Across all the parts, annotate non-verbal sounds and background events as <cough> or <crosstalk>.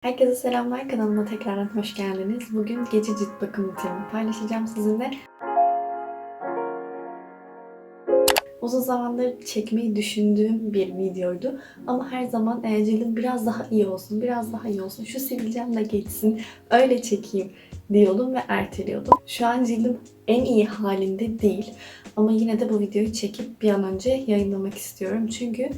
Herkese selamlar. Kanalıma tekrardan hoş geldiniz. Bugün gece cilt bakım rutinimi paylaşacağım sizinle. Uzun zamandır çekmeyi düşündüğüm bir videoydu. Ama her zaman e, cildim biraz daha iyi olsun, biraz daha iyi olsun. Şu sivilcem de geçsin, öyle çekeyim diyordum ve erteliyordum. Şu an cildim en iyi halinde değil. Ama yine de bu videoyu çekip bir an önce yayınlamak istiyorum. Çünkü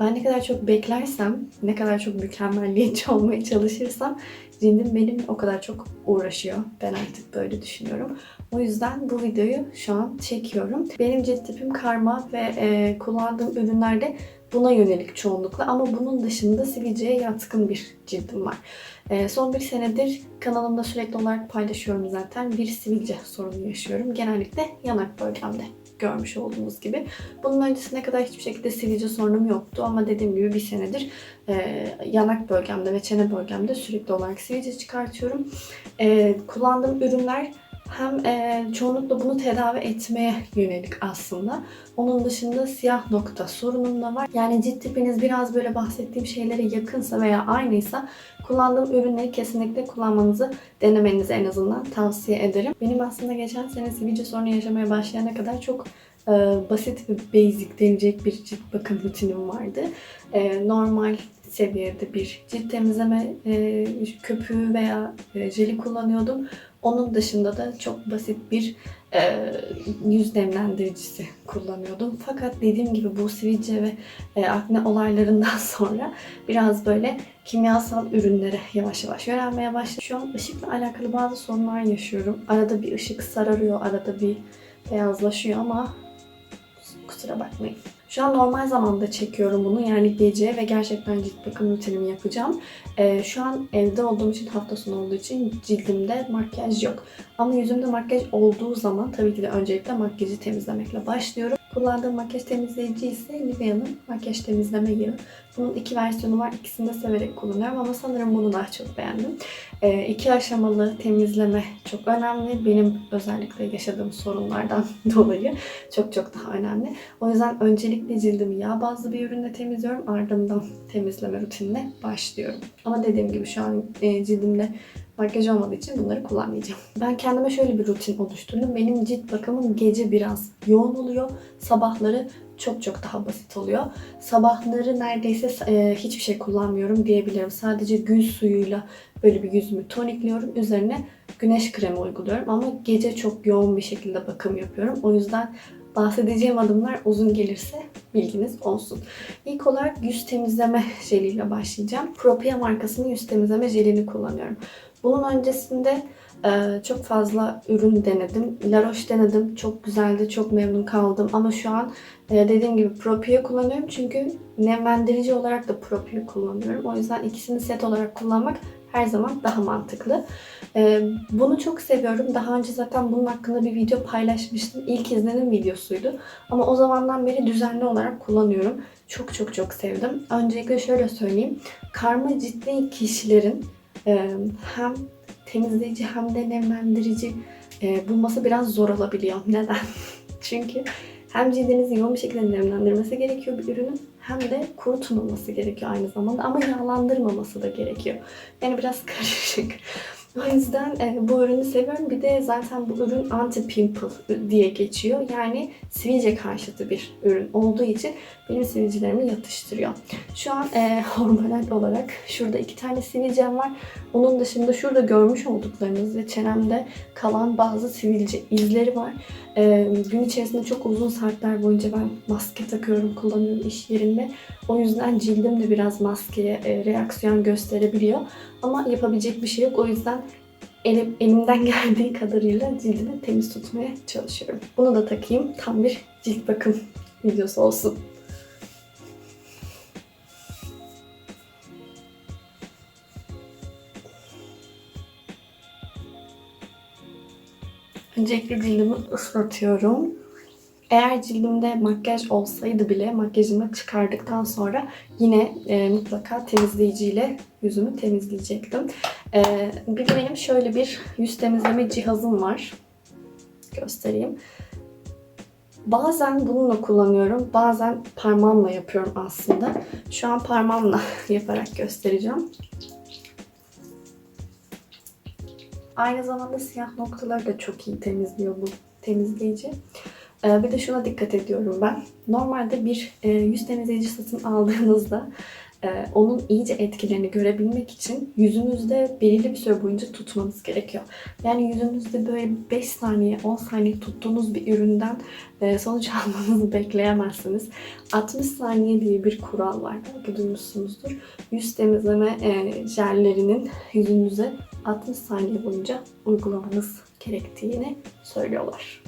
ben ne kadar çok beklersem, ne kadar çok mükemmelliyetçi <laughs> olmaya çalışırsam cildim benimle o kadar çok uğraşıyor. Ben artık böyle düşünüyorum. O yüzden bu videoyu şu an çekiyorum. Benim cilt tipim karma ve e, kullandığım ürünlerde buna yönelik çoğunlukla ama bunun dışında sivilceye yatkın bir cildim var. E, son bir senedir kanalımda sürekli olarak paylaşıyorum zaten. Bir sivilce sorunu yaşıyorum. Genellikle yanak bölgemde görmüş olduğunuz gibi. Bunun öncesine kadar hiçbir şekilde sivilce sorunum yoktu ama dediğim gibi bir senedir e, yanak bölgemde ve çene bölgemde sürekli olarak sivilce çıkartıyorum. E, kullandığım ürünler hem e, çoğunlukla bunu tedavi etmeye yönelik aslında. Onun dışında siyah nokta sorunum da var. Yani cilt tipiniz biraz böyle bahsettiğim şeylere yakınsa veya aynıysa kullandığım ürünleri kesinlikle kullanmanızı denemenizi en azından tavsiye ederim. Benim aslında geçen sene sivilce sorunu yaşamaya başlayana kadar çok e, basit ve basic denilecek bir cilt bakım rutinim vardı. E, normal seviyede bir cilt temizleme e, köpüğü veya e, jeli kullanıyordum. Onun dışında da çok basit bir e, yüz nemlendiricisi kullanıyordum. Fakat dediğim gibi bu sivilce ve e, akne olaylarından <laughs> sonra biraz böyle kimyasal ürünlere yavaş yavaş yönelmeye başladım. Şu an ışıkla alakalı bazı sorunlar yaşıyorum. Arada bir ışık sararıyor, arada bir beyazlaşıyor ama kusura bakmayın. Şu an normal zamanda çekiyorum bunu yani gece ve gerçekten cilt bakım rutinimi yapacağım. Ee, şu an evde olduğum için hafta sonu olduğu için cildimde makyaj yok. Ama yüzümde makyaj olduğu zaman tabii ki de öncelikle makyajı temizlemekle başlıyorum. Kullandığım makyaj temizleyici ise Nivea'nın makyaj temizleme yağı. Bunun iki versiyonu var. İkisini de severek kullanıyorum ama sanırım bunu daha çok beğendim. E, iki aşamalı temizleme çok önemli. Benim özellikle yaşadığım sorunlardan <laughs> dolayı çok çok daha önemli. O yüzden öncelikle cildimi yağ bazlı bir ürünle temizliyorum. Ardından temizleme rutinine başlıyorum. Ama dediğim gibi şu an e, cildimde makyaj olmadığı için bunları kullanmayacağım. Ben kendime şöyle bir rutin oluşturdum. Benim cilt bakımım gece biraz yoğun oluyor. Sabahları çok çok daha basit oluyor. Sabahları neredeyse e, hiçbir şey kullanmıyorum diyebilirim. Sadece gül suyuyla böyle bir yüzümü tonikliyorum. Üzerine güneş kremi uyguluyorum ama gece çok yoğun bir şekilde bakım yapıyorum. O yüzden bahsedeceğim adımlar uzun gelirse bilginiz olsun. İlk olarak yüz temizleme <laughs> jeliyle başlayacağım. Propia markasının yüz temizleme jelini kullanıyorum. Bunun öncesinde e, çok fazla ürün denedim. La Roche denedim. Çok güzeldi. Çok memnun kaldım. Ama şu an e, dediğim gibi Propio kullanıyorum. Çünkü nemlendirici olarak da Propio kullanıyorum. O yüzden ikisini set olarak kullanmak her zaman daha mantıklı. E, bunu çok seviyorum. Daha önce zaten bunun hakkında bir video paylaşmıştım. İlk izlenim videosuydu. Ama o zamandan beri düzenli olarak kullanıyorum. Çok çok çok sevdim. Öncelikle şöyle söyleyeyim. Karma ciddi kişilerin hem temizleyici hem de nemlendirici bulması biraz zor olabiliyor. <laughs> Neden? Çünkü hem cildinizi yoğun bir şekilde nemlendirmesi gerekiyor bir ürünün hem de kurutmaması gerekiyor aynı zamanda ama yağlandırmaması da gerekiyor. Yani biraz <laughs> karışık. O yüzden e, bu ürünü seviyorum. Bir de zaten bu ürün anti-pimple diye geçiyor. Yani sivilce karşıtı bir ürün olduğu için benim sivilcelerimi yatıştırıyor. Şu an e, <laughs> hormonal olarak şurada iki tane sivilcem var. Onun dışında şurada görmüş olduklarınız ve çenemde kalan bazı sivilce izleri var. E, gün içerisinde çok uzun saatler boyunca ben maske takıyorum, kullanıyorum iş yerinde. O yüzden cildim de biraz maskeye e, reaksiyon gösterebiliyor. Ama yapabilecek bir şey yok. O yüzden elim, elimden <laughs> geldiği kadarıyla cildimi temiz tutmaya çalışıyorum. Bunu da takayım. Tam bir cilt bakım videosu olsun. Öncelikle cildimi ıslatıyorum. Eğer cildimde makyaj olsaydı bile makyajımı çıkardıktan sonra yine e, mutlaka temizleyiciyle yüzümü temizleyecektim. E, bir de benim şöyle bir yüz temizleme cihazım var. Göstereyim. Bazen bununla kullanıyorum, bazen parmağımla yapıyorum aslında. Şu an parmağımla <laughs> yaparak göstereceğim. Aynı zamanda siyah noktaları da çok iyi temizliyor bu temizleyici. Ee, bir de şuna dikkat ediyorum ben. Normalde bir e, yüz temizleyici satın aldığınızda e, onun iyice etkilerini görebilmek için yüzünüzde belirli bir süre boyunca tutmanız gerekiyor. Yani yüzünüzde böyle 5 saniye, 10 saniye tuttuğunuz bir üründen e, sonuç <laughs> almanızı bekleyemezsiniz. 60 saniye diye bir kural var. Belki duymuşsunuzdur. Yüz temizleme jellerinin yüzünüze 60 saniye boyunca uygulamanız gerektiğini söylüyorlar.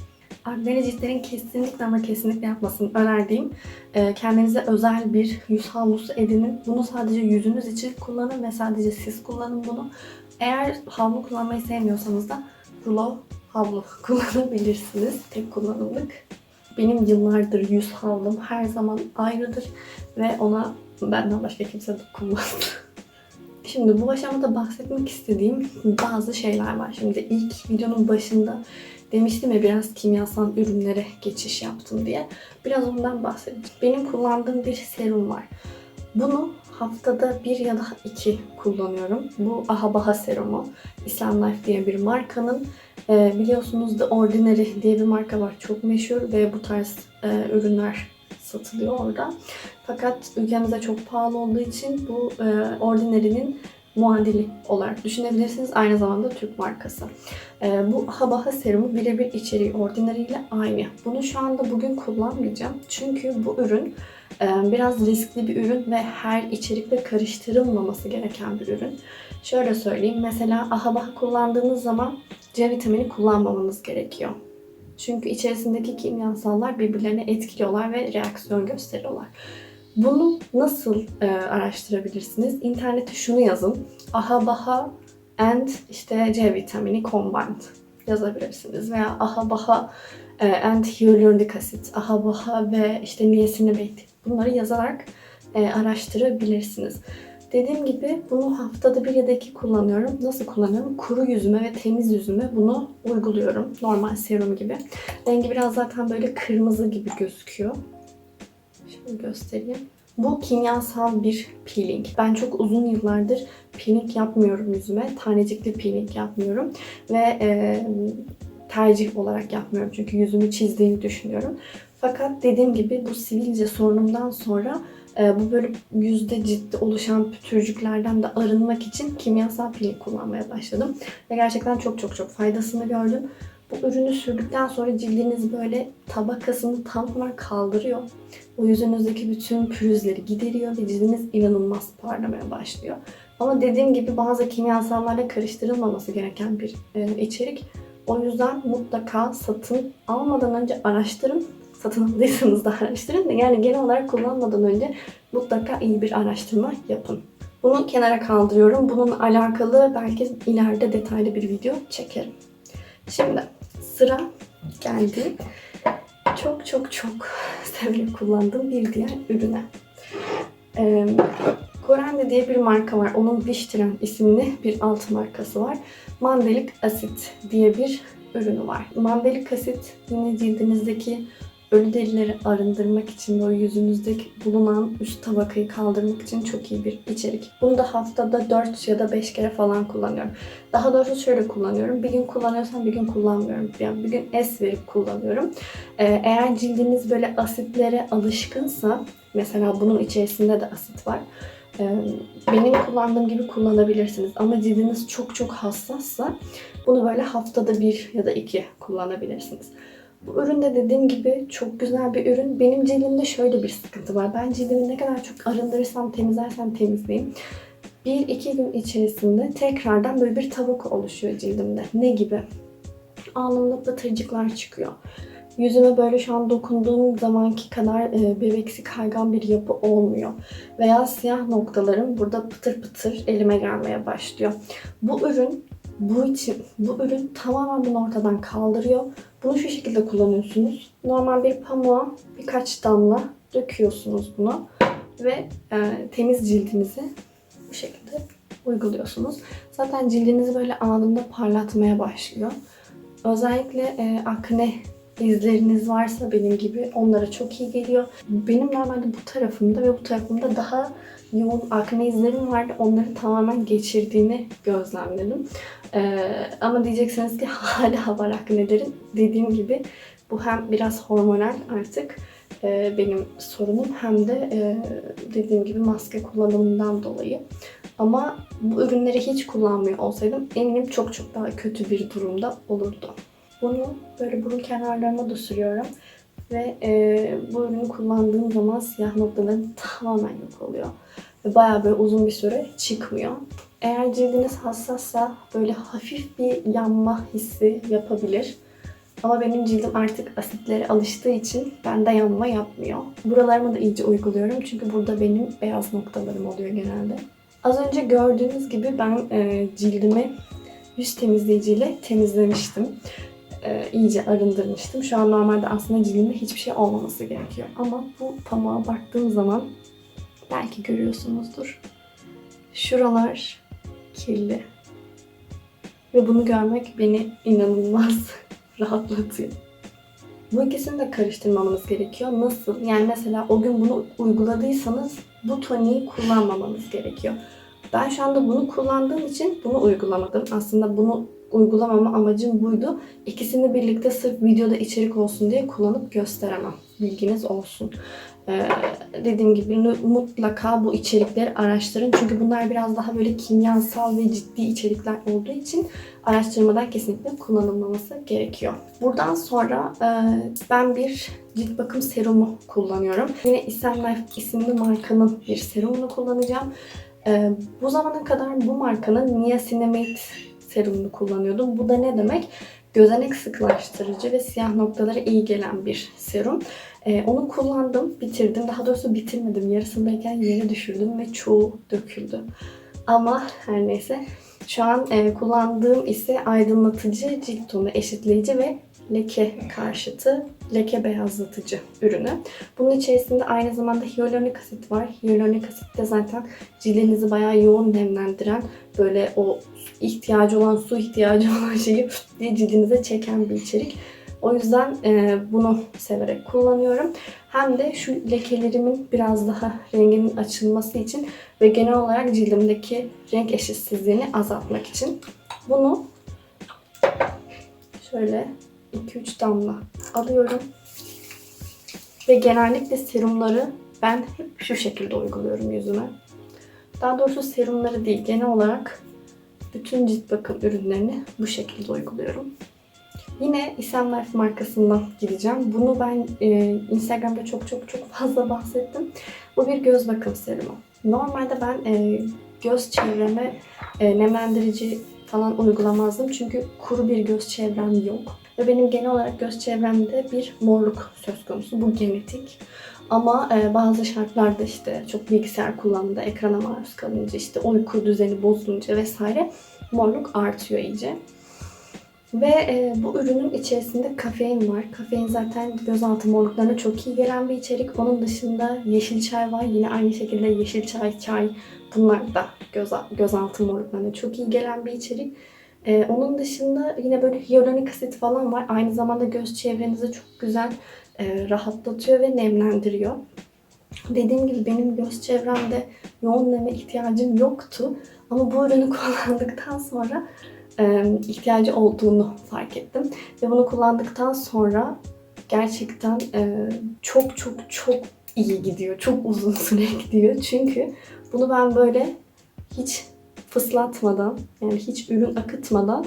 Akdeniz ciltlerin kesinlikle ama kesinlikle yapmasını önerdiğim e, kendinize özel bir yüz havlusu edinin. Bunu sadece yüzünüz için kullanın ve sadece siz kullanın bunu. Eğer havlu kullanmayı sevmiyorsanız da rulo havlu <laughs> kullanabilirsiniz. Tek kullanımlık. Benim yıllardır yüz havlum her zaman ayrıdır ve ona benden başka kimse dokunmaz. <laughs> Şimdi bu aşamada bahsetmek istediğim bazı şeyler var. Şimdi ilk videonun başında demiştim ya biraz kimyasal ürünlere geçiş yaptım diye. Biraz ondan bahsedeceğim. Benim kullandığım bir serum var. Bunu haftada bir ya da iki kullanıyorum. Bu Ahabaha serumu. Islam Life diye bir markanın. Ee, biliyorsunuz The Ordinary diye bir marka var. Çok meşhur ve bu tarz e, ürünler satılıyor orada. Fakat ülkemizde çok pahalı olduğu için bu e, Ordinary'nin muadili olarak düşünebilirsiniz. Aynı zamanda Türk markası. Ee, bu Habaha serumu birebir içeriği Ordinary ile aynı. Bunu şu anda bugün kullanmayacağım. Çünkü bu ürün e, biraz riskli bir ürün ve her içerikle karıştırılmaması gereken bir ürün. Şöyle söyleyeyim. Mesela Ahabaha kullandığınız zaman C vitamini kullanmamanız gerekiyor. Çünkü içerisindeki kimyasallar birbirlerine etkiliyorlar ve reaksiyon gösteriyorlar. Bunu nasıl e, araştırabilirsiniz? İnternete şunu yazın. Ahabaha and işte C vitamini combined yazabilirsiniz. Veya ahabaha e, and hyaluronik asit, ahabaha ve işte niacinamide bunları yazarak e, araştırabilirsiniz. Dediğim gibi bunu haftada bir ya da iki kullanıyorum. Nasıl kullanıyorum? Kuru yüzüme ve temiz yüzüme bunu uyguluyorum. Normal serum gibi. Rengi biraz zaten böyle kırmızı gibi gözüküyor. Şöyle göstereyim. Bu kimyasal bir peeling. Ben çok uzun yıllardır peeling yapmıyorum yüzüme. Tanecikli peeling yapmıyorum. Ve e, tercih olarak yapmıyorum. Çünkü yüzümü çizdiğini düşünüyorum. Fakat dediğim gibi bu sivilce sorunumdan sonra e, bu böyle yüzde ciddi oluşan pütürcüklerden de arınmak için kimyasal peeling kullanmaya başladım. Ve gerçekten çok çok çok faydasını gördüm. Bu ürünü sürdükten sonra cildiniz böyle tabakasını tamamen kaldırıyor. O yüzünüzdeki bütün pürüzleri gideriyor ve cildiniz inanılmaz parlamaya başlıyor. Ama dediğim gibi bazı kimyasallarla karıştırılmaması gereken bir e, içerik. O yüzden mutlaka satın almadan önce araştırın. Satın aldıysanız da araştırın da yani genel olarak kullanmadan önce mutlaka iyi bir araştırma yapın. Bunu kenara kaldırıyorum. Bunun alakalı belki ileride detaylı bir video çekerim. Şimdi sıra geldi. Çok çok çok severek kullandığım bir diğer ürüne. Ee, Korende diye bir marka var. Onun Viştiren isimli bir alt markası var. Mandelik asit diye bir ürünü var. Mandelik asit yine ölü derileri arındırmak için o yüzünüzdeki bulunan üst tabakayı kaldırmak için çok iyi bir içerik. Bunu da haftada 4 ya da 5 kere falan kullanıyorum. Daha doğrusu şöyle kullanıyorum. Bir gün kullanıyorsam bir gün kullanmıyorum. Yani bir gün es verip kullanıyorum. Ee, eğer cildiniz böyle asitlere alışkınsa mesela bunun içerisinde de asit var. Ee, benim kullandığım gibi kullanabilirsiniz. Ama cildiniz çok çok hassassa bunu böyle haftada bir ya da iki kullanabilirsiniz. Bu ürün de dediğim gibi çok güzel bir ürün. Benim cildimde şöyle bir sıkıntı var. Ben cildimi ne kadar çok arındırırsam, temizlersem temizleyeyim. Bir iki gün içerisinde tekrardan böyle bir tabaka oluşuyor cildimde. Ne gibi? Alnımda pıtırcıklar çıkıyor. Yüzüme böyle şu an dokunduğum zamanki kadar e, bebeksi kaygan bir yapı olmuyor. Veya siyah noktalarım burada pıtır pıtır elime gelmeye başlıyor. Bu ürün bu için bu ürün tamamen bunu ortadan kaldırıyor. Bunu şu şekilde kullanıyorsunuz. Normal bir pamuğa birkaç damla döküyorsunuz bunu ve e, temiz cildinizi bu şekilde uyguluyorsunuz. Zaten cildinizi böyle anında parlatmaya başlıyor. Özellikle e, akne izleriniz varsa benim gibi onlara çok iyi geliyor. Benim normalde bu tarafımda ve bu tarafımda daha yoğun akne izlerim vardı. Onları tamamen geçirdiğini gözlemledim. Ee, ama diyeceksiniz ki <laughs> hala var aknelerin. Dediğim gibi bu hem biraz hormonal artık e, benim sorunum hem de e, dediğim gibi maske kullanımından dolayı. Ama bu ürünleri hiç kullanmıyor olsaydım eminim çok çok daha kötü bir durumda olurdu. Bunu böyle burun kenarlarına da sürüyorum. Ve e, bu ürünü kullandığım zaman siyah noktaların tamamen yok oluyor. Ve bayağı böyle uzun bir süre çıkmıyor. Eğer cildiniz hassassa böyle hafif bir yanma hissi yapabilir. Ama benim cildim artık asitlere alıştığı için bende yanma yapmıyor. Buralarıma da iyice uyguluyorum çünkü burada benim beyaz noktalarım oluyor genelde. Az önce gördüğünüz gibi ben e, cildimi yüz temizleyiciyle temizlemiştim. E, iyice arındırmıştım. Şu an normalde aslında cildimde hiçbir şey olmaması gerekiyor. Ama bu pamuğa baktığım zaman belki görüyorsunuzdur. Şuralar kirli. Ve bunu görmek beni inanılmaz <laughs> rahatlatıyor. Bu ikisini de karıştırmamanız gerekiyor. Nasıl? Yani mesela o gün bunu uyguladıysanız bu toniği kullanmamanız gerekiyor. Ben şu anda bunu kullandığım için bunu uygulamadım. Aslında bunu uygulamama amacım buydu. İkisini birlikte sırf videoda içerik olsun diye kullanıp gösteremem. Bilginiz olsun. Ee, dediğim gibi mutlaka bu içerikleri araştırın. Çünkü bunlar biraz daha böyle kimyasal ve ciddi içerikler olduğu için araştırmadan kesinlikle kullanılmaması gerekiyor. Buradan sonra e, ben bir cilt bakım serumu kullanıyorum. Yine Isem Life isimli markanın bir serumunu kullanacağım. E, bu zamana kadar bu markanın Niacinamide serumunu kullanıyordum. Bu da ne demek? Gözenek sıkılaştırıcı ve siyah noktalara iyi gelen bir serum. Ee, onu kullandım, bitirdim. Daha doğrusu bitirmedim. Yarısındayken yere düşürdüm ve çoğu döküldü. Ama her neyse. Şu an e, kullandığım ise aydınlatıcı, cilt tonu eşitleyici ve leke karşıtı, leke beyazlatıcı ürünü. Bunun içerisinde aynı zamanda hyaluronik asit var. Hyaluronik asit de zaten cildinizi bayağı yoğun nemlendiren, böyle o ihtiyacı olan, su ihtiyacı <laughs> olan şeyi diye cildinize çeken bir içerik. O yüzden e, bunu severek kullanıyorum. Hem de şu lekelerimin biraz daha renginin açılması için ve genel olarak cildimdeki renk eşitsizliğini azaltmak için. Bunu şöyle 2-3 damla alıyorum. Ve genellikle serumları ben hep şu şekilde uyguluyorum yüzüme. Daha doğrusu serumları değil, genel olarak bütün cilt bakım ürünlerini bu şekilde uyguluyorum. Yine Isem Life markasından gideceğim. Bunu ben e, Instagram'da çok çok çok fazla bahsettim. Bu bir göz bakım serumu. Normalde ben e, göz çevreme e, nemlendirici falan uygulamazdım. Çünkü kuru bir göz çevrem yok. Ve benim genel olarak göz çevremde bir morluk söz konusu. Bu genetik. Ama e, bazı şartlarda işte çok bilgisayar kullanımında ekrana maruz kalınca işte uyku düzeni bozulunca vesaire morluk artıyor iyice. Ve e, bu ürünün içerisinde kafein var. Kafein zaten gözaltı morluklarına çok iyi gelen bir içerik. Onun dışında yeşil çay var. Yine aynı şekilde yeşil çay, çay bunlar da göz, gözaltı morluklarına çok iyi gelen bir içerik. E, onun dışında yine böyle hyaluronik asit falan var. Aynı zamanda göz çevrenizi çok güzel e, rahatlatıyor ve nemlendiriyor. Dediğim gibi benim göz çevremde yoğun neme ihtiyacım yoktu. Ama bu ürünü <laughs> kullandıktan sonra e, ihtiyacı olduğunu fark ettim. Ve bunu kullandıktan sonra gerçekten e, çok çok çok iyi gidiyor. Çok uzun süre <laughs> gidiyor. Çünkü bunu ben böyle hiç fıslatmadan yani hiç ürün akıtmadan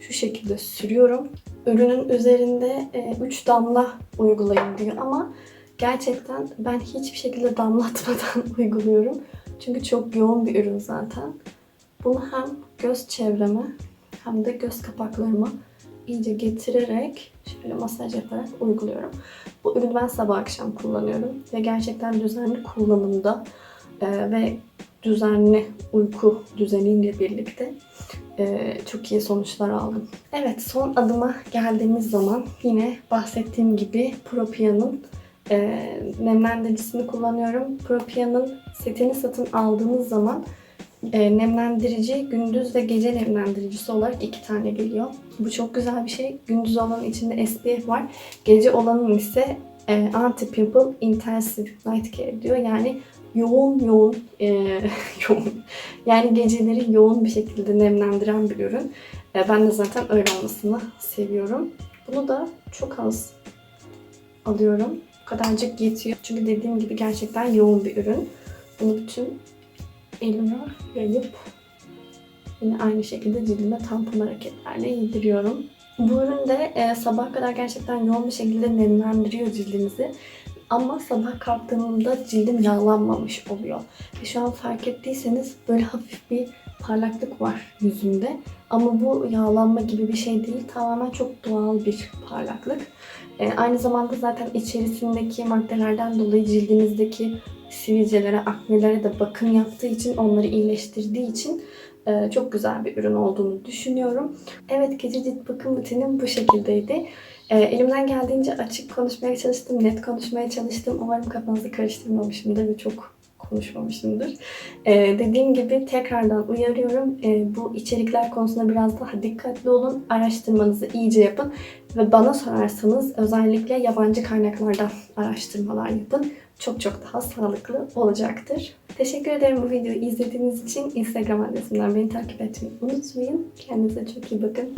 şu şekilde sürüyorum. Ürünün üzerinde 3 e, damla uygulayın diyor ama gerçekten ben hiçbir şekilde damlatmadan <laughs> uyguluyorum. Çünkü çok yoğun bir ürün zaten. Bunu hem göz çevreme hem de göz kapaklarıma iyice getirerek şöyle masaj yaparak uyguluyorum. Bu ürünü ben sabah akşam kullanıyorum ve gerçekten düzenli kullanımda e, ve düzenli uyku düzeniyle birlikte e, çok iyi sonuçlar aldım. Evet son adıma geldiğimiz zaman yine bahsettiğim gibi Propia'nın e, nemlendiricisini kullanıyorum. Propia'nın setini satın aldığınız zaman e, nemlendirici gündüz ve gece nemlendiricisi olarak iki tane geliyor. Bu çok güzel bir şey. Gündüz olanın içinde SPF var. Gece olanın ise e, Anti-Pimple Intensive Night Care diyor. Yani yoğun yoğun e, <laughs> yoğun yani geceleri yoğun bir şekilde nemlendiren bir ürün. E, ben de zaten öyle olmasını seviyorum. Bunu da çok az alıyorum. Bu kadarcık yetiyor. Çünkü dediğim gibi gerçekten yoğun bir ürün. Bunu bütün elime yayıp yine aynı şekilde cildime tampon hareketlerle yediriyorum. Bu ürün de e, sabah kadar gerçekten yoğun bir şekilde nemlendiriyor cildimizi. Ama sabah kalktığımda cildim yağlanmamış oluyor. Ve şu an fark ettiyseniz böyle hafif bir parlaklık var yüzümde. Ama bu yağlanma gibi bir şey değil. Tamamen çok doğal bir parlaklık. E, aynı zamanda zaten içerisindeki maddelerden dolayı cildinizdeki sivilcelere, aknelere de bakım yaptığı için, onları iyileştirdiği için e, çok güzel bir ürün olduğunu düşünüyorum. Evet, gece cilt bakım rutinim bu şekildeydi. E, elimden geldiğince açık konuşmaya çalıştım, net konuşmaya çalıştım. Umarım kafanızı karıştırmamışımdır ve çok konuşmamışımdır. E, dediğim gibi tekrardan uyarıyorum. E, bu içerikler konusunda biraz daha dikkatli olun. Araştırmanızı iyice yapın. Ve bana sorarsanız özellikle yabancı kaynaklardan araştırmalar yapın. Çok çok daha sağlıklı olacaktır. Teşekkür ederim bu videoyu izlediğiniz için. Instagram adresimden beni takip etmeyi unutmayın. Kendinize çok iyi bakın.